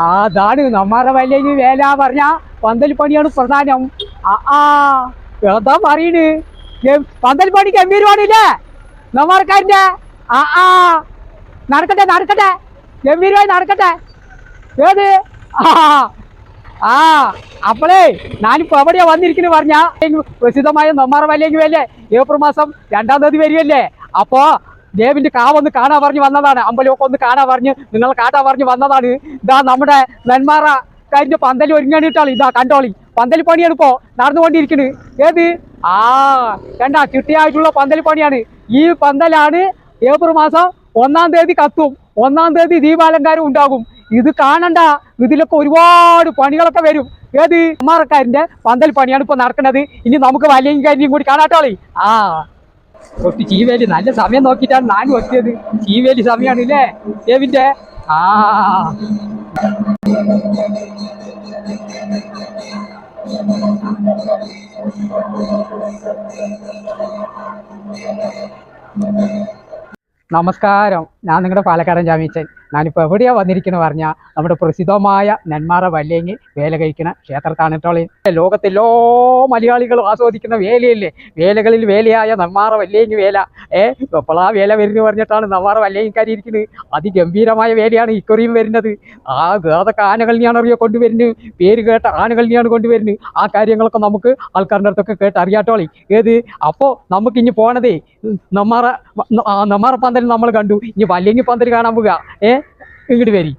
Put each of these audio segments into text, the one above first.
അതാണ് നമ്മുടെ വലിയ വേല പറഞ്ഞ പന്തൽ പണിയാണ് പ്രധാനം. ആ എന്താ പറയണ്. പന്തൽ പണി ഗംഭീരമാണില്ലേ നമ്മാർക്കാരന്റെ ആ ആ. നടക്കട്ടെ നടക്കട്ടെ. ഗംഭീരമായി നടക്കട്ടെ. ഏത്? ആ ആ. ഞാനിപ്പോ എവിടെയാ വന്നിരിക്കുന്നു പറഞ്ഞ പ്രസിദ്ധമായ നൊമ്മാറ വല്യേങ്ങി വേലേ ഏപ്രിൽ മാസം രണ്ടാം തീയതി വരികയല്ലേ? അപ്പോ ദേവിന്റെ കാവൊന്ന് കാണാൻ പറഞ്ഞു വന്നതാണ്. അമ്പലമൊക്കെ ഒന്ന് കാണാൻ പറഞ്ഞ് നിങ്ങൾ കാട്ടാൻ പറഞ്ഞ് വന്നതാണ്. ഇതാ നമ്മുടെ നെന്മാറ കഴിഞ്ഞ പന്തൽ ഒരുങ്ങണിട്ടാണ് ഇതാ കണ്ടോളി. പന്തൽ പണിയാണ് ഇപ്പോ നടന്നുകൊണ്ടിരിക്കുന്നത് ഏത്? ആ കണ്ട ചിട്ടയായിട്ടുള്ള പന്തൽ പണിയാണ്. ഈ പന്തലാണ് ഏപ്രിൽ മാസം ഒന്നാം തീയതി കത്തും. ഒന്നാം തീയതി ദീപാലങ്കാരം ഉണ്ടാകും. ഇത് കാണണ്ട. ഇതിലൊക്കെ ഒരുപാട് പണികളൊക്കെ വരും. ഏത്? അമ്മാറക്കാരന്റെ പന്തൽ പണിയാണ് ഇപ്പൊ നടക്കുന്നത്. ഇനി നമുക്ക് വലിയ കാര്യം കൂടി കാണാട്ടോളി ആ. കുറച്ച് ചീവേലി നല്ല സമയം നോക്കിയിട്ടാണ് ഞാൻ എത്തിയത് ചീവേലി സമയമാണ് ഇല്ലേ ദേവിന്റെ ആ. നമസ്കാരം. ഞാൻ നിങ്ങളുടെ പാലക്കാടൻ ജാമീച്ചൻ ഞാനിപ്പോൾ എവിടെയാണ് വന്നിരിക്കുന്നത് പറഞ്ഞാൽ നമ്മുടെ പ്രസിദ്ധമായ നെന്മാറ വല്ലേങ്ങി വേല കഴിക്കുന്ന ക്ഷേത്രത്താണ് കേട്ടോളി ലോകത്തെല്ലോ മലയാളികളും ആസ്വദിക്കുന്ന വേലയല്ലേ? വേലകളിൽ വേലയായ നെന്മാറ വല്ലേങ്ങി വേല. ഏ എപ്പോഴാ വേല വരുന്നു പറഞ്ഞിട്ടാണ് നെന്മാറ വല്ലേങ്ങിക്കാരി ഇരിക്കുന്നത്. അതിഗംഭീരമായ വേലയാണ് ഇക്കുറിയും വരുന്നത്. ആ ഏതൊക്കെ ആനകളിനെയാണ് അറിയോ കൊണ്ടുവരുന്നത്? പേര് കേട്ട ആനകളിനെയാണ് കൊണ്ടുവരുന്നത്. ആ കാര്യങ്ങളൊക്കെ നമുക്ക് ആൾക്കാരുടെ അടുത്തൊക്കെ കേട്ട് അറിയാട്ടോളി ഏത്? അപ്പോൾ നമുക്ക് ഇനി പോണതേ നെന്മാറ നെന്മാറ പന്തൽ നമ്മൾ കണ്ടു. ഇനി വല്ലേങ്ങി പന്തൽ കാണാൻ പോവുക ഏ? ഇങ്ങോട്ട് വരി.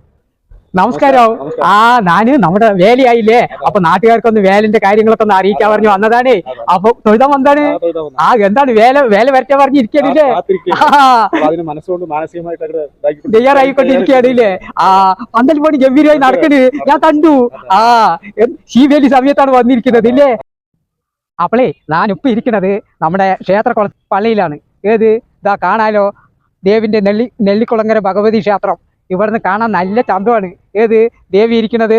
നമസ്കാരം. ആ ഞാൻ നമ്മുടെ വേലയായില്ലേ? അപ്പൊ നാട്ടുകാർക്കൊന്ന് വേലിന്റെ കാര്യങ്ങളൊക്കെ ഒന്ന് അറിയിക്കാൻ പറഞ്ഞു. വന്നതാണ്. അപ്പൊ തൊഴുതാൻ വന്നാണ് ആ, തൊഴുതാ എന്താണ് വേല വേല വരട്ടെ പറഞ്ഞിരിക്കണില്ലേ? ഇതാക്കിക്കൊണ്ട് തയ്യാറായിക്കൊണ്ടിരിക്കുകയാണില്ലേ? ആ പന്തൽ പണി ഗംഭീരമായി നടക്കണ്. ഞാൻ കണ്ടു. ആ ശിവേലി സമയത്താണ് വന്നിരിക്കുന്നത് ഇല്ലേ? അപ്പളേ ഞാനിപ്പോ ഇരിക്കുന്നത് നമ്മുടെ ക്ഷേത്ര പള്ളിയിലാണ്. ഏത്? ഇതാ കാണാലോ? ദേവിന്റെ നെല്ലി നെല്ലിക്കുളങ്ങര ഭഗവതി ക്ഷേത്രം. ഇവിടുന്ന് കാണാൻ നല്ല ചന്തമാണ്. ഏത്? ദേവി ഇരിക്കുന്നത്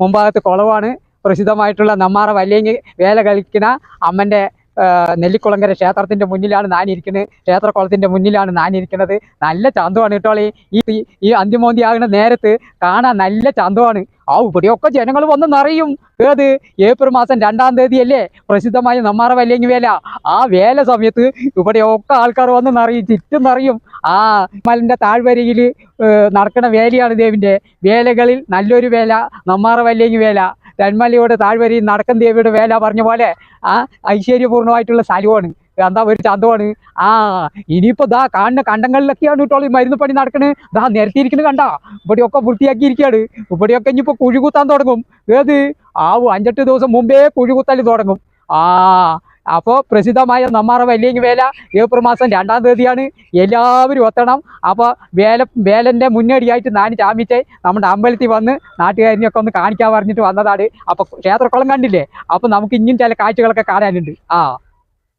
മുമ്പാകത്ത് കുളവാണ്. പ്രസിദ്ധമായിട്ടുള്ള നമ്മാറ വല്യങ്ങി വേല കളിക്കുന്ന അമ്മന്റെ ആ, ക്ഷേത്രത്തിന്റെ മുന്നിലാണ് ഞാനിരിക്കുന്നത് ക്ഷേത്രക്കുളത്തിന്റെ മുന്നിലാണ് ഞാനിരിക്കുന്നത് നല്ല ചന്തമാണ് കേട്ടോളി ഈ ഈ- ഈ അന്തിമോന്തി ആകുന്ന നേരത്ത് കാണാൻ നല്ല ചന്തമാണ്. ആ ഇവിടെയൊക്കെ ജനങ്ങൾ വന്ന് നിറയും. ഏത്? ഏപ്രിൽ മാസം രണ്ടാം തീയതി അല്ലേ പ്രസിദ്ധമായ നമ്മാറ വല്യങ്ങി വേല. ആ വേല സമയത്ത് ഇവിടെയൊക്കെ ആൾക്കാർ വന്ന് നിറയും ചുറ്റും നിറയും. ആ മലിന്റെ താഴ്വരയിൽ നടക്കുന്ന വേലയാണ് ദേവിന്റെ വേലകളിൽ നല്ലൊരു വേല നമ്മാറ വല്യങ്ങി വേല. തെന്മലയുടെ താഴ്വരയിൽ നടക്കൻ ദേവിയുടെ വേല പറഞ്ഞ പോലെ ആ ഐശ്വര്യപൂർണമായിട്ടുള്ള സ്ഥലമാണ് എന്താ ഒരു ചന്തമാണ്? ആ ഇനിയിപ്പോ ദാ കാണുന്ന കണ്ടങ്ങളിലൊക്കെയാണ് കേട്ടോ ഈ മരുന്ന് പണി നടക്കണത് ദാ നിരത്തിയിരിക്കുന്നു കണ്ട. ഇവിടെയൊക്കെ വൃത്തിയാക്കിയിരിക്കുകയാണ് ഇവിടെയൊക്കെ ഇനിയിപ്പോ കുഴികുത്താൻ തുടങ്ങും. ഏത്? ആവു അഞ്ചെട്ട് ദിവസം മുമ്പേ കുഴികുത്തൽ തുടങ്ങും. ആ അപ്പോൾ പ്രസിദ്ധമായ നമ്മാറ വല്യങ്ങി വേല ഏപ്രിൽ മാസം രണ്ടാം തീയതിയാണ്. എല്ലാവരും ഒത്തണം അപ്പോൾ വേല വേലന്റെ മുന്നോടിയായിട്ട് ഞാൻ ചാമിച്ച് നമ്മുടെ അമ്പലത്തിൽ വന്ന് നാട്ടുകാരിനെയൊക്കെ ഒന്ന് കാണിക്കാൻ പറഞ്ഞിട്ട് വന്നതാണ്. അപ്പോൾ ക്ഷേത്രക്കുളം കണ്ടില്ലേ? അപ്പോൾ നമുക്ക് ഇനിയും ചില കാഴ്ചകളൊക്കെ കാണാനുണ്ട്. ആ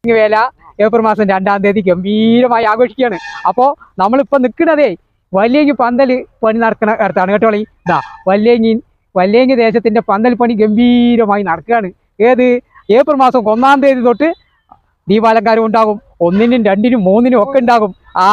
ഈ വേല ഏപ്രിൽ മാസം രണ്ടാം തീയതി ഗംഭീരമായി ആഘോഷിക്കുകയാണ്. അപ്പോൾ നമ്മളിപ്പോൾ നിൽക്കുന്നതേ വല്യങ്ങി പന്തൽ പണി നടക്കുന്ന അടുത്താണ് കേട്ടോളി ഇതാ വല്യങ്ങി വല്യങ്ങി ദേശത്തിന്റെ പന്തൽ പണി ഗംഭീരമായി നടക്കുകയാണ്. ഏത്? ഏപ്രിൽ മാസം ഒന്നാം തീയതി തൊട്ട് ദീപാലങ്കാരം ഉണ്ടാകും. ഒന്നിനും രണ്ടിനും മൂന്നിനും ഒക്കെ ഉണ്ടാകും. ആ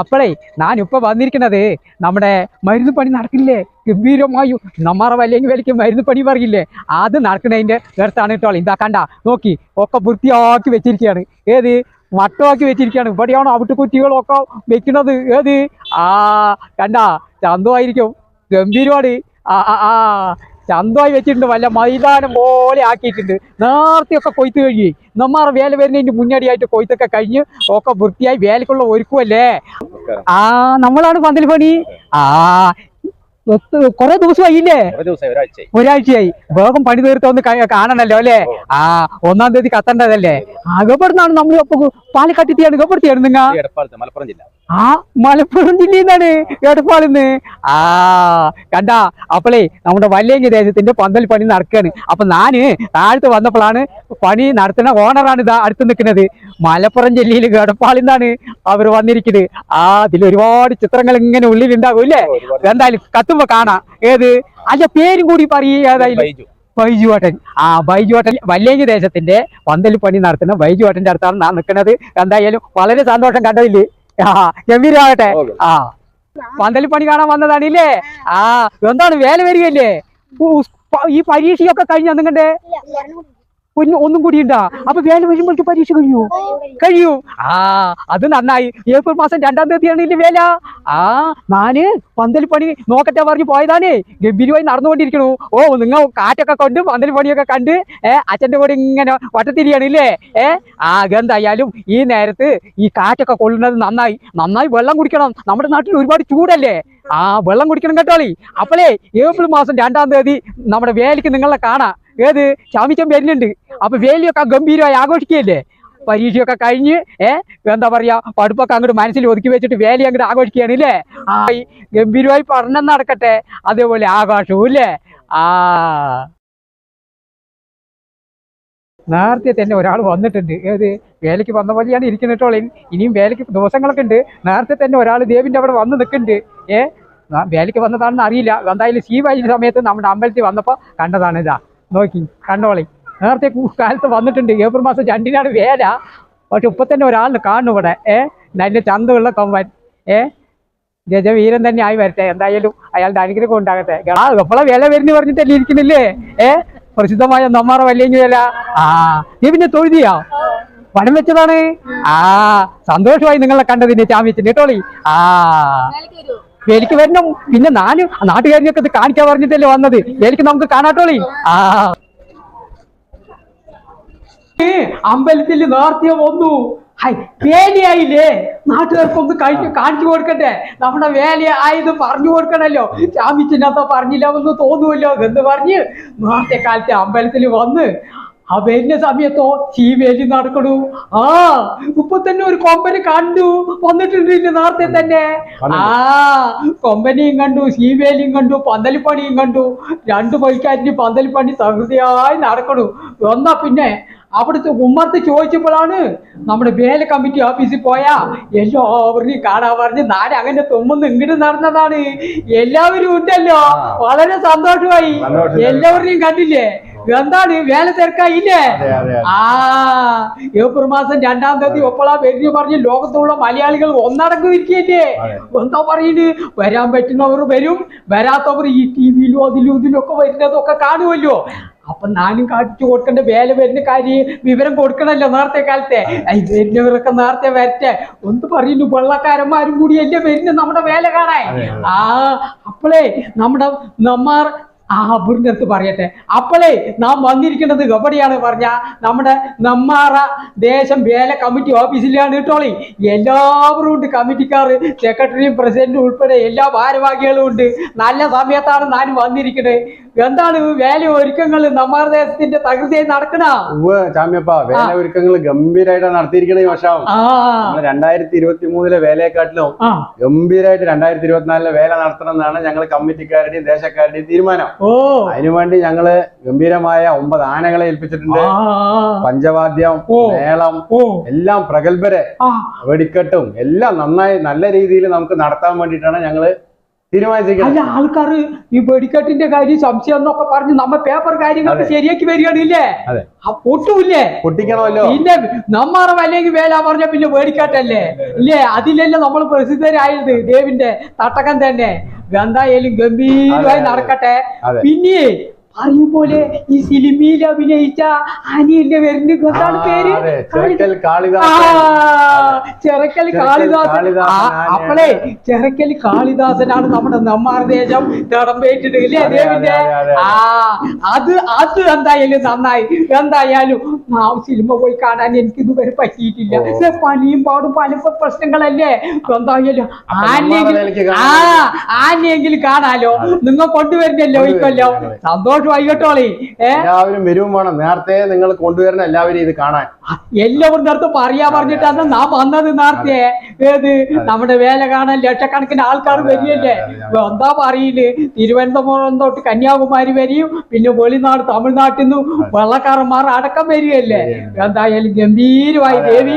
അപ്പോഴേ ഞാനിപ്പോൾ വന്നിരിക്കുന്നത് നമ്മുടെ മരുന്ന് പണി നടക്കില്ലേ? ഗംഭീരമായും നമ്മുടെ വലിയ വിലയ്ക്ക് മരുന്ന് പണി പറയില്ലേ? അത് നടക്കുന്നതിന്റെ അടുത്താണ് കേട്ടോ ഇതാ കണ്ട നോക്കി ഒക്കെ വൃത്തിയാക്കി വെച്ചിരിക്കുകയാണ് ഏത്? മട്ടമാക്കി വെച്ചിരിക്കുകയാണ് ഇവിടെയാണോ അവിട്ട് കുറ്റികളൊക്കെ വെക്കുന്നത് ഏത്? ആ കണ്ട ചന്തമായിരിക്കും. ഗംഭീരമാണ്. ആ ആ. ചന്തമായി വെച്ചിട്ടുണ്ട് വല്ല മൈതാനം പോലെ ആക്കിയിട്ടുണ്ട്. നേരത്തെയൊക്കെ കൊയ്ത്ത് കഴിഞ്ഞ്. നമ്മാർ വേല വരുന്നതിന്റെ മുന്നടിയായിട്ട് കൊയ്ത്തൊക്കെ കഴിഞ്ഞ് ഒക്കെ വൃത്തിയായി വേലക്കുള്ള ഒരുക്കുമല്ലേ ആ നമ്മളാണ് പന്തൽ പണി. ആ കുറെ ദിവസമായില്ലേ ഒരു ദിവസം ഒരാഴ്ചയായി. വേഗം പണി തീർത്ത ഒന്ന് കാണണല്ലോ അല്ലേ? ആ ഒന്നാം തീയതി കത്തണ്ടതല്ലേ? അകപ്പെടുന്നാണ് നമ്മൾ പാലക്കാട്ടിയാണ് ഇകപ്പെടുത്തിയാണ് നിങ്ങ? മലപ്പുറം ജില്ല. ആ മലപ്പുറം ജില്ലയിൽ നിന്നാണ് എടപ്പാളിന്ന് ആ കണ്ട? അപ്പളേ നമ്മുടെ വല്യേങ്ങി ദേശത്തിന്റെ പന്തൽ പണി നടക്കുകയാണ് അപ്പൊ ഞാൻ താഴത്ത് വന്നപ്പോഴാണ് പണി നടത്തുന്ന ഓണറാണ് ഇതാ അടുത്ത് നിൽക്കുന്നത്. മലപ്പുറം ജില്ലയിൽ എടപ്പാളിന്നാണ് അവർ വന്നിരിക്കുന്നത്. ആ അതിൽ ഒരുപാട് ചിത്രങ്ങൾ ഇങ്ങനെ ഉള്ളിലുണ്ടാകും ഇല്ലേ എന്തായാലും എന്തായാലും കത്തുമ്പോ കാണാം. ഏത്? അതിന്റെ പേരും കൂടി പറയേ ഏതായാലും. ബൈജു. ഓട്ടൻ ആ ബൈജു ഓട്ടൻ വല്ലേങ്ങി ദേശത്തിന്റെ പന്തൽ പണി നടത്തുന്ന ബൈജു ഓട്ടന്റെ അടുത്താണ് ഞാൻ നിൽക്കുന്നത് എന്തായാലും വളരെ സന്തോഷം കണ്ടതില്ലേ ആ ഗംഭീരമാകട്ടെ ആ. പന്തൽ പണി കാണാൻ വന്നതാണില്ലേ? ആ എന്താണ് വേല വരികയല്ലേ? ഈ പരീക്ഷയൊക്കെ കഴിഞ്ഞ നിങ്ങളുടെ കുഞ്ഞു ഒന്നും കൂടി ഉണ്ടാ. അപ്പൊ വേല വരുമ്പോഴേക്ക് പരീക്ഷ കഴിയൂ? കഴിയൂ. ആ അത് നന്നായി. ഏപ്രിൽ മാസം രണ്ടാം തീയതിയാണ് ഇല്ലേ വേല. ആ നാന് പന്തൽ പണി നോക്കട്ടെ പറഞ്ഞു പോയതാണേ. ഗംഭീരമായി നടന്നുകൊണ്ടിരിക്കണു ഓ നിങ്ങൾ കാറ്റൊക്കെ കൊണ്ട് പന്തൽ പണിയൊക്കെ കണ്ട് ഏ അച്ഛന്റെ കൂടെ ഇങ്ങനെ വട്ടത്തിരിയാണ് ഇല്ലേ? ഏ ആ എന്തായാലും ഈ നേരത്ത് ഈ കാറ്റൊക്കെ കൊള്ളുന്നത് നന്നായി. നന്നായി വെള്ളം കുടിക്കണം. നമ്മുടെ നാട്ടിൽ ഒരുപാട് ചൂടല്ലേ? ആ വെള്ളം കുടിക്കണം കേട്ടോളി അപ്പോളേ ഏപ്രിൽ മാസം രണ്ടാം തീയതി നമ്മുടെ വേലയ്ക്ക് നിങ്ങളെ കാണാം. ഏത്? ചാമിച്ചൻ വരുന്നുണ്ട് അപ്പൊ വേലിയൊക്കെ ഗംഭീരമായി ആഘോഷിക്കുകയല്ലേ? പരീക്ഷയൊക്കെ കഴിഞ്ഞ് ഏ എന്താ പറയാ പഠിപ്പൊക്കെ അങ്ങോട്ട് മനസ്സിൽ ഒതുക്കി വെച്ചിട്ട് വേലി അങ്ങോട്ട് ആഘോഷിക്കുകയാണ് ഇല്ലേ? ആ ഗംഭീരമായി പഠനം നടക്കട്ടെ. അതേപോലെ ആഘോഷവും ഇല്ലേ? ആ. നേരത്തെ തന്നെ ഒരാൾ വന്നിട്ടുണ്ട്. ഏത്? വേലയ്ക്ക് വന്ന പോലെയാണ് ഇരിക്കുന്നിട്ടോളെ ഇനിയും വേലയ്ക്ക് ദിവസങ്ങളൊക്കെ ഉണ്ട്. നേരത്തെ തന്നെ ഒരാൾ ദേവിന്റെ അവിടെ വന്ന് നിൽക്കുന്നുണ്ട്. ഏ? വേലയ്ക്ക് വന്നതാണെന്ന് അറിയില്ല. എന്തായാലും ശീവായ സമയത്ത് നമ്മുടെ അമ്പലത്തിൽ വന്നപ്പോൾ കണ്ടതാണ് ഇതാ. നോക്കി കണ്ടോളി. നേരത്തെ കാലത്ത് വന്നിട്ടുണ്ട്. ഏപ്രിൽ മാസം രണ്ടിനാണ് വേല. പക്ഷെ ഇപ്പൊ തന്നെ ഒരാൾ കാണും ഇവിടെ. ഏ? നല്ല ചന്തമുള്ള കൊമ്പൻ ഏ? ഗജവീരൻ തന്നെ ആയി വരട്ടെ. എന്തായാലും അയാളുടെ അനുഗ്രഹം ഉണ്ടാകട്ടെ. ആ എപ്പോഴാ വില വരുന്നു പറഞ്ഞിട്ടല്ലേ ഇരിക്കുന്നില്ലേ? ഏ? പ്രസിദ്ധമായ നമ്മാറ വല്യങ്ങി വില. ആ നീ പിന്നെ തൊഴുതിയാ? പണം വെച്ചതാണ്? ആ സന്തോഷമായി നിങ്ങളെ കണ്ടതിന് ചാമ്പ്യത്തിന് കേട്ടോളി. ആ. വേലിക്ക് വരണം. പിന്നെ നാല് നാട്ടുകാരിയൊക്കെ ഇത് കാണിക്കാൻ പറഞ്ഞിട്ടല്ലേ വന്നത്? എനിക്ക് നമുക്ക് കാണാട്ടോളി. ആ. അമ്പലത്തിൽ നേർത്തിയ വന്നു. വേലയായില്ലേ? നാട്ടുകാർക്കൊന്ന് കഴിച്ച് കാണിച്ചു കൊടുക്കട്ടെ. നമ്മുടെ വേല ആയത് പറഞ്ഞു കൊടുക്കണല്ലോ. ചാമിച്ചിനകത്ത പറഞ്ഞില്ല എന്ന് തോന്നുമല്ലോ എന്ന് പറഞ്ഞ് നേരത്തെ കാലത്തെ അമ്പലത്തിൽ വന്ന് ആ വരുന്ന സമയത്തോ ഈ വേലി നടക്കണു. ആ ഇപ്പൊ തന്നെ ഒരു കൊമ്പനി കണ്ടു. വന്നിട്ടുണ്ട് നേരത്തെ തന്നെ. ആ കൊമ്പനെയും കണ്ടു ശീവേലിയും കണ്ടു പന്തലിപ്പണിയും കണ്ടു. രണ്ടു പൈക്കാരിന് പന്തലിപ്പണി തകൃതിയായി നടക്കണു. എന്നാ പിന്നെ അവിടുത്തെ ഉമ്മർത്ത് ചോദിച്ചപ്പോഴാണ് നമ്മുടെ വേല കമ്മിറ്റി ഓഫീസിൽ പോയാ എല്ലാവരെയും കാണാൻ പറഞ്ഞ് നാല് അങ്ങനെ തുമ്മുന്ന് ഇങ്ങോട്ട് നടന്നതാണ്. എല്ലാവരും ഉണ്ടല്ലോ. വളരെ സന്തോഷമായി. സന്തോഷം. എല്ലാവരെയും കണ്ടില്ലേ? എന്താണ്? വേല തിരക്കായില്ലേ. ആ ഏപ്രിൽ മാസം രണ്ടാം തീയതി ഒപ്പളാ പേര് പറഞ്ഞ് ലോകത്തുള്ള മലയാളികൾ ഒന്നടങ്കം ഇരിക്കല്ലേ. എന്താ പറയുന്നത് വരാൻ പറ്റുന്നവർ വരും വരാത്തവർ ഈ ടി വിയിലും അതിലും ഒക്കെ വരുന്നതൊക്കെ കാണുമല്ലോ. അപ്പൊ ഞാനും കാട്ടിച്ചു കൊടുക്കേണ്ട വേല വരുന്ന കാര്യം വിവരം കൊടുക്കണല്ലോ നേരത്തെ കാലത്തെ. വരുന്നവരൊക്കെ നേരത്തെ വരട്ടെ. ഒന്ന് പറയുന്നു വെള്ളക്കാരന്മാരും കൂടി അല്ലേ വരുന്നത് നമ്മുടെ വേല കാണാൻ? ആ അപ്പോളേ നമ്മുടെ നമ്മാർ ആ അബുറിന്റെ അടുത്ത് പറയട്ടെ. അപ്പോളേ നാം വന്നിരിക്കുന്നത് എവിടെയാണ് പറഞ്ഞ നമ്മുടെ നമ്മാറ ദേശം വേല കമ്മിറ്റി ഓഫീസിലാണ് കേട്ടോളി എല്ലാവരും ഉണ്ട് കമ്മിറ്റിക്കാർ സെക്രട്ടറിയും പ്രസിഡന്റും ഉൾപ്പെടെ എല്ലാ ഭാരവാഹികളും ഉണ്ട്. നല്ല സമയത്താണ് ഞാൻ വന്നിരിക്കുന്നത്. എന്താണ് വേല ഒരുക്കങ്ങൾ നമ്മാറ ദേശത്തിന്റെ തകൃതിയായി നടക്കണ? വേല ഒരുക്കങ്ങൾ ഗംഭീരമായിട്ടാണ് നടത്തിയിരിക്കണ വർഷം. രണ്ടായിരത്തി ഇരുപത്തി മൂന്നിലെ വേലയെക്കാട്ടിലും ഗംഭീരമായിട്ട് രണ്ടായിരത്തി ഇരുപത്തിനാലിലെ വേല നടത്തണം എന്നാണ് ഞങ്ങൾ കമ്മിറ്റിക്കാരുടെയും ദേശക്കാരുടെയും തീരുമാനം. ഓ. അതിനുവേണ്ടി ഞങ്ങൾ ഗംഭീരമായ ഒമ്പത് ആനകളെ ഏൽപ്പിച്ചിട്ടുണ്ട്. പഞ്ചവാദ്യം മേളം എല്ലാം പ്രഗത്ഭരെ. വെടിക്കെട്ടും എല്ലാം നന്നായി നല്ല രീതിയിൽ നമുക്ക് നടത്താൻ വേണ്ടിയിട്ടാണ് ഞങ്ങൾ അല്ല ആൾക്കാർ ഈ വെടിക്കെട്ടിന്റെ കാര്യം സംശയം എന്നൊക്കെ പറഞ്ഞ് നമ്മ പേപ്പർ കാര്യങ്ങൾ. ശരിയാക്കി വരികയാണില്ലേ? പൊട്ടുമില്ലേ? പൊട്ടിക്കണമല്ലോ. പിന്നെ നമ്മാറ അല്ലെങ്കിൽ വേല പറഞ്ഞ പിന്നെ വേടിക്കാട്ടല്ലേ? ഇല്ലേ? അതിലല്ലേ നമ്മൾ പ്രസിദ്ധരായത് ദേവിന്റെ തട്ടകം തന്നെ. എന്തായാലും ഗംഭീരമായി. നടക്കട്ടെ. പിന്നെ പറയും പോലെ ഈ സിനിമയിൽ അഭിനയിച്ച അനിയന്റെ വരുന്ന എന്താണ് പേര്. ചെറുക്കൽ കാളിദാസൻ. അപ്പളേ ചെറക്കൽ കാളിദാസനാണ് നമ്മുടെ നമ്മാർദേശം തടമ്പേറ്റിട്ട് ഇല്ലേ അതെ, ദേവിന്റെ. ആ അത് അത് എന്തായാലും നന്നായി. എന്തായാലും ആ സിനിമ പോയി കാണാൻ എനിക്ക് ഇതുവരെ പറ്റിയിട്ടില്ല പനിയും പാടും പല പ്രശ്നങ്ങളല്ലേ? എന്തായാലും ആനെങ്കിലും ആ ആനെങ്കിലും കാണാലോ. നിങ്ങൾ കൊണ്ടുവരുന്നല്ലോ കൊണ്ടുവരും, ഇക്കൊല്ലോ ഞങ്ങൾ. കേട്ടോളി ഏ? എല്ലാവരും വരും വേണം. നേരത്തെ നിങ്ങൾ കൊണ്ടുവരുന്ന എല്ലാവരും ഇത് കാണാൻ. എല്ലാവരുടെ അടുത്ത് പറയാ പറഞ്ഞിട്ടാണ് നാം വന്നത് നേരത്തെ. ഏത്? നമ്മുടെ വേല കാണാൻ ലക്ഷക്കണക്കിന് ആൾക്കാർ വരികയല്ലേ? എന്താ പറയിൽ? തിരുവനന്തപുരം തൊട്ട് കന്യാകുമാരി വരെയും പിന്നെ വെളിനാട് തമിഴ്നാട്ടിൽ നിന്നും വെള്ളക്കാരന്മാർ അടക്കം വരികയല്ലേ? എന്തായാലും ഗംഭീരമായി ദേവി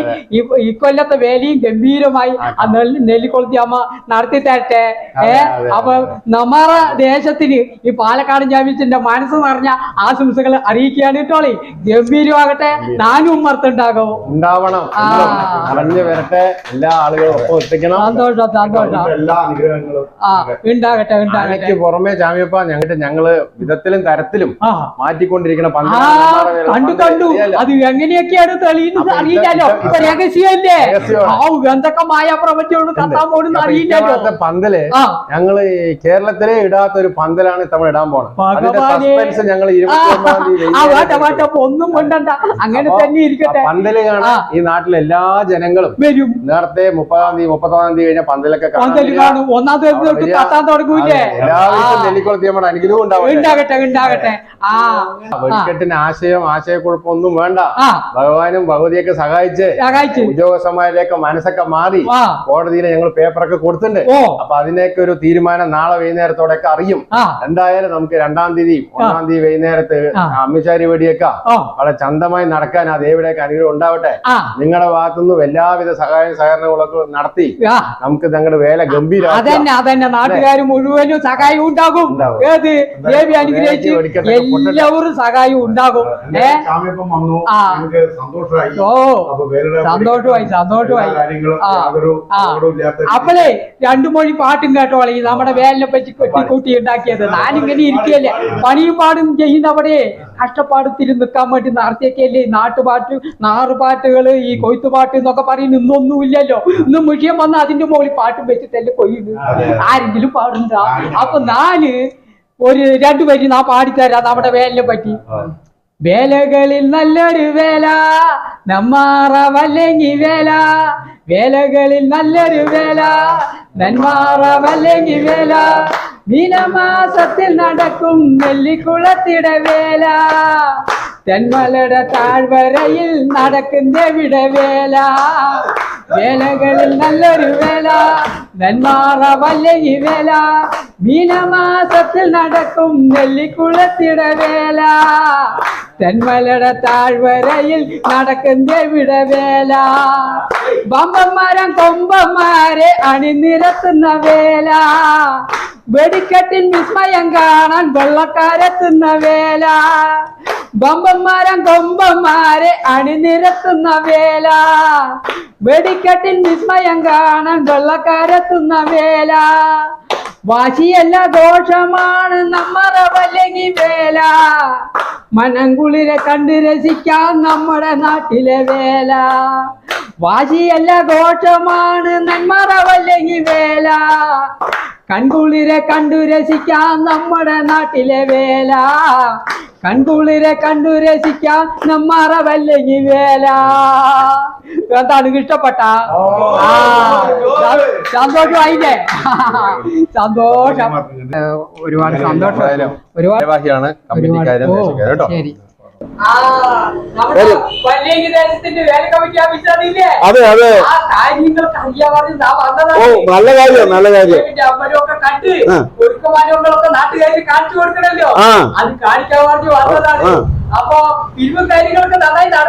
ഇക്കൊല്ലത്തെ വേലയും ഗംഭീരമായി ആ നെല്ല് നെല്ലിക്കൊളുത്തി അമ്മ നടത്തി തരട്ടെ ഏ? അപ്പൊ നമ്മുടെ ദേശത്തിന് ഈ പാലക്കാട് ജാമ്യത്തിന്റെ മനസ്സ് നിറഞ്ഞ ആശംസകൾ അറിയിക്കുകയാണ് കേട്ടോളി ഗംഭീരമാകട്ടെ നാനും മർത്തുണ്ടാകോ ഉണ്ടാവണം. അറിഞ്ഞു വരട്ടെ. എല്ലാ ആളുകളും ഒപ്പം എത്തിക്കണം. സന്തോഷം സന്തോഷം. എല്ലാ അനുഗ്രഹങ്ങളും ആ ഉണ്ടാകട്ടെ ഉണ്ടാകട്ടെ. പുറമെ ചാമിയപ്പ ഞങ്ങൾക്ക് ഞങ്ങൾ വിധത്തിലും തരത്തിലും മാറ്റിക്കൊണ്ടിരിക്കണം. കണ്ടു കണ്ടു. അത് എങ്ങനെയൊക്കെയാണ് തെളിയുന്നത്? അറിയില്ലല്ലോ. രഹസ്യമല്ലേ എന്തൊക്കെ മായ പ്രപഞ്ചോട് കത്താൻ പോണെന്ന് അറിയില്ലല്ലോ. പന്തൽ ഞങ്ങൾ കേരളത്തിലെ ഇടാത്ത ഒരു പന്തലാണ് ഇത്തവണ ഇടാൻ പോണത്. സസ്പെൻസ് ഞങ്ങൾ ഇരുപത്തി ഒന്നും കൊണ്ടണ്ട. അങ്ങനെ തന്നെ ഇരിക്കട്ടെ. ആ പന്തൽ ഈ നാട്ടിലെ എല്ലാ ജനങ്ങളും വരും. നേരത്തെ മുപ്പതാം തീയതി മുപ്പത്തൊന്നാം തീയതി കഴിഞ്ഞ പന്തലൊക്കെ വരിക. കാണും. ഒന്നാം തീയതി എല്ലാവരും കത്താൻ തുടങ്ങൂലേ എല്ലാവർക്കും നെല്ലിക്കുളത്തി നമ്മുടെ അനുഗ്രഹം ഉണ്ടാവട്ടെ. ഉണ്ടാകട്ടെ ഉണ്ടാകട്ടെ. ആ. വെടിക്കെട്ടിന് ആശയം ആശയക്കുഴപ്പമൊന്നും വേണ്ട. ഭഗവാനും ഭഗവതിയൊക്കെ സഹായിച്ച് ഉദ്യോഗസ്ഥമാരിലേക്ക് ഉദ്യോഗസ്ഥന്മാരിലേക്ക് മനസ്സൊക്കെ മാറി കോടതിയിൽ ഞങ്ങൾ പേപ്പറൊക്കെ കൊടുത്തിട്ടുണ്ട്. അപ്പൊ അതിനൊക്കെ ഒരു തീരുമാനം നാളെ വൈകുന്നേരത്തോടെ ഒക്കെ അറിയും എന്തായാലും നമുക്ക് രണ്ടാം തീയതി ഒന്നാം തീയതി വൈകുന്നേരത്ത്. അമ്മിച്ചാരി വെടിയൊക്കെ. വളരെ ചന്തമായി നടക്കാൻ ആ ദേവിയുടെയൊക്കെ അനുഗ്രഹം ഉണ്ടാവട്ടെ. നിങ്ങളുടെ ഭാഗത്തുനിന്നും എല്ലാവിധ സഹായ സഹകരണങ്ങളൊക്കെ നടത്തി നമുക്ക് ഞങ്ങളുടെ വേല ഗംഭീരം അതന്നെ അതന്നെ. നാട്ടുകാർ മുഴുവനും സഹായം ഉണ്ടാകും. ഏത് ദേവി അനുഗ്രഹിച്ച് എല്ലാവരും സഹായം ഉണ്ടാകും. ഓ. സന്തോഷമായി സന്തോഷമായി. അപ്പളേ രണ്ടു മൊഴി പാട്ടും കേട്ടോളെ നമ്മുടെ വേലിനെ പറ്റി കൂട്ടി ഉണ്ടാക്കിയത്. ഞാനിങ്ങനെ ഇരിക്കുകയല്ലേ? പണിയും പാടും ചെയ്യുന്നവരെ കഷ്ടപ്പാടത്തിൽ നിൽക്കാൻ വേണ്ടി നടത്തിയൊക്കെയല്ലേ ഈ നാട്ടുപാട്ട് നാറുപാട്ടുകൾ ഈ കൊയ്ത്തുപാട്ട് എന്നൊക്കെ പറയുന്ന ഇന്നൊന്നുമില്ലല്ലോ ഇന്ന് മുഷിയം വന്ന് അതിന്റെ മുകളിൽ പാട്ടും വെച്ചിട്ടല്ലേ കൊയ്യുന്നു ആരെങ്കിലും പാടുണ്ടാ? അപ്പൊ നാല് ഒരു രണ്ടു പേര് നാ പാടിത്തരാം. നമ്മുടെ വേലിനെ പറ്റി. വേലകളിൽ നല്ലൊരു വേല നമ്മാറവല്ലെങ്കിൽ വേല. വേലകളിൽ നല്ലൊരു വേല നന്മാറവല്ലെങ്കിൽ വേല. മീനമാസത്തിൽ നടക്കും നെല്ലിക്കുളത്തിട വേല. തെന്മലയുടെ താഴ്വരയിൽ നടക്കുന്ന വേല വേലകളിൽ നല്ലൊരു വേല നെന്മാറ വല്ലയി വേല. മീനമാസത്തിൽ നടക്കും നെല്ലിക്കുളത്തിട വേല തെന്മലയുടെ താഴ്വരയിൽ നടക്കുന്ന വേല ബമ്പന്മാരം കൊമ്പന്മാരെ അണിനിരത്തുന്ന വേല. വെടിക്കെട്ടിൻ വിസ്മയം കാണാൻ വെള്ളക്കാരെത്തുന്ന വേല. ബമ്പന്മാരം കൊമ്പന്മാരെ അണിനിരത്തുന്ന വേല. വെടിക്കെട്ടിൻ വിസ്മയം കാണാൻ വെള്ളക്കാരെത്തുന്ന വേല. വാശിയല്ല ദോഷമാണ് നമ്മറവല്ലെങ്കിൽ വേല. മനംകുളിരെ കണ്ട് രസിക്കാൻ നമ്മുടെ നാട്ടിലെ വേല. വാശിയല്ല ദോഷമാണ് നന്മറവല്ലെങ്കിൽ വേല. കൺകുളിരെ കണ്ടു രസിക്കാൻ നമ്മുടെ നാട്ടിലെ വേല. കൺകുളിരെ കണ്ടു രസിക്കാൻ നമ്മറവല്ലെങ്കിൽ വേല. എന്താണ് ഇഷ്ടപ്പെട്ട? സന്തോഷം ആയില്ലേ? സന്തോഷം. ഒരുപാട് സന്തോഷം. ഒരുപാട് ശരി. അതെ അതെ. ഓ നല്ല കാര്യം നല്ല കാര്യം.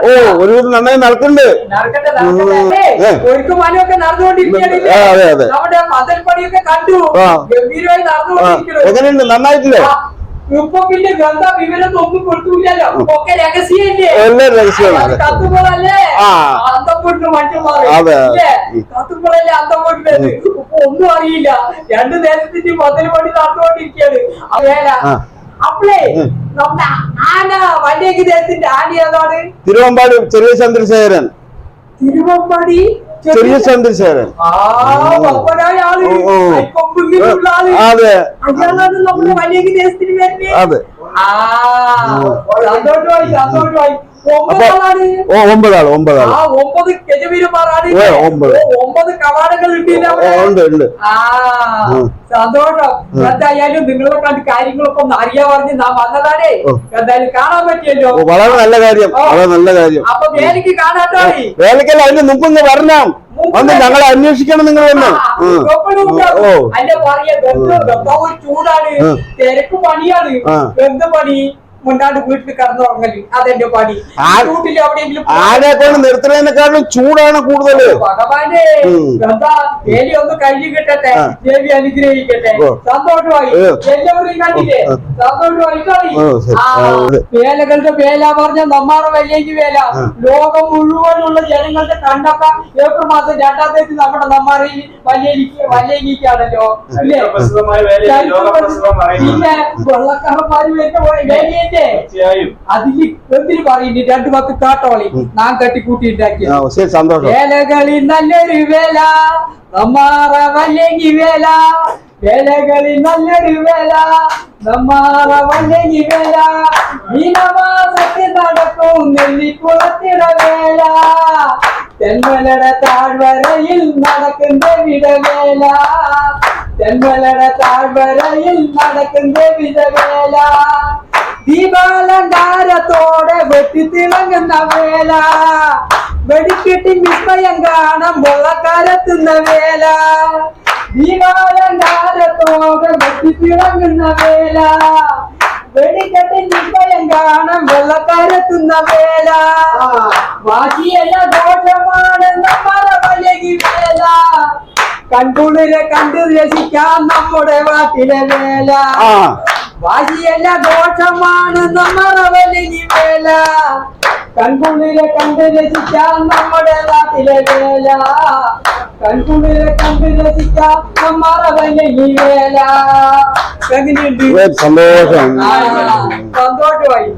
ഓ ഒരു വിധം നന്നായി നടക്കുന്നുണ്ട് അതെ, അതെ. എങ്ങനെയുണ്ട്? നന്നായിട്ടില്ലേ? ഗന്ധ വിവരം ഒന്നും ഒക്കെ രഹസ്യല്ലേ? എല്ലാം രഹസ്യമാണ്. അത് കത്തുമ്പോഴല്ലേ? ആ. അന്തപ്പെട്ട് മറ്റുമാറി അതെ. കത്തുമ്പോഴല്ലേ അന്തപ്പെടുന്നത് ഇപ്പൊ ഒന്നും അറിയില്ല. രണ്ട് നേരത്തിന്റെ മതിൽ പണി നടന്നുകൊണ്ടിരിക്കുകയാണ്. ആ വേല. ആ. അപ്പളേ നമ്മുടെ ആന വല്യേക്ക് ദേശത്തിന്റെ ആന ഏതാണ് തിരുവമ്പാടി ചെറിയ ചന്ദ്രശേഖരൻ. തിരുവമ്പാടി ചെറിയ ചന്ദ്രശേഖരൻ. അതെ. അതെ. ആ സന്തോഷമായി സന്തോഷമായി ഒമ്പതാളാണ്. ഓ ഒമ്പതാൾ ഒമ്പതാൾ. ആ ഒമ്പത് ആൾ ഒമ്പത്. ഒമ്പത് കവാടങ്ങൾ ഉണ്ട് ഉണ്ട്. സന്തോഷം. എന്തായാലും നിങ്ങളെ കണ്ട് കാര്യങ്ങളൊക്കെ ഒന്ന് അറിയാൻ പറഞ്ഞ് നാം വന്നതാണേ. എന്തായാലും കാണാൻ പറ്റിയല്ലോ. വളരെ നല്ല കാര്യം വളരെ നല്ല കാര്യം. അപ്പൊ വേലക്ക് കാണാട്ടാണ് വേലക്കല്ല അതിന് മുമ്പ് വരണം. വന്ന് ഞങ്ങളെ അന്വേഷിക്കണം നിങ്ങൾ വന്ന് ഉം. ഓ. അല്ല പറയാ. ചൂടാണ്. തിരക്ക് പണിയാണ്. എന്ത് പണി? വീട്ടിൽ കിടന്നുറങ്ങൽ. അതെന്റെ പണി. ആ- വീട്ടിൽ എവിടെയെങ്കിലും ആരെ കൊണ്ട് നിർത്തുന്നതിനെക്കാളും ചൂടാണ് കൂടുതൽ ഭഗവാനെ ഉം. എന്താ? ദേവി ഒന്ന് കഴിഞ്ഞു കിട്ടട്ടെ. ദേവി അനുഗ്രഹിക്കട്ടെ. സന്തോഷമായി. എല്ലാവരും കണ്ടില്ലേ. സന്തോഷമായി. വേലകളുടെ വേല പറഞ്ഞ നമ്മുടെ വലിയ വേല. ലോകം മുഴുവനുള്ള ജനങ്ങളുടെ കണ്ടപ്പ ഏപ്രിൽ മാസം രണ്ടാം തീയതി നമ്മുടെ നമ്മാറയിൽ വലിയ വലിയക്കാണല്ലോ പിന്നെ വെള്ളക്കാരന്മാര് വരുന്ന തീർച്ചയായും അതിൽ എന്തിനു പറയുന്നു രണ്ടു പത്ത് കാട്ടോളി നാം കട്ടിക്കൂട്ടി ഉണ്ടാക്കിയത് ആ, ശരി സന്തോഷം വേലകളിൽ നല്ലൊരു വേല നമ്മാറ വല്ലെങ്കിൽ വേല വേലകളിൽ നല്ലൊരു വേല നമ്മാറ വല്ലെങ്കിൽ വേല മീനമാസത്തിൽ നടക്കും നെല്ലിക്കുളത്തിട വേല തെന്മലയുടെ താഴ്വരയിൽ നടക്കുന്ന വിടവേല തെന്മലയുടെ താഴ്വരയിൽ നടക്കുന്ന വിടവേല ദീപാലങ്കാരത്തോടെ വെട്ടിത്തിളങ്ങുന്ന വേല. വെടിക്കെട്ടി വിസ്മയം കാണാൻ വെള്ളക്കാലത്തുന്ന വേല. ദീപാലങ്കാരത്തോടെ വെട്ടിത്തിളങ്ങുന്ന വേല. വെടിക്കെട്ടി വിസ്മയം കാണാൻ വെള്ളക്കാലത്തുന്ന വേല. വാശിയല്ല ദോഷമാണ് നമ്മുടെ വേല. കൺകുളിരെ കണ്ടു രസിക്കാൻ നമ്മുടെ വാട്ടിലെ വേല. ആ. വാശിയല്ല ദോഷമാണ് നമ്മുടെ വലിയ വേല. കൺകുളിരെ കണ്ടു രസിക്കാൻ നമ്മുടെ നാട്ടിലെ വേല. കൺകുളിരെ കണ്ടു രസിക്കാൻ നമ്മുടെ വലിയ വേല സന്തോഷമായി.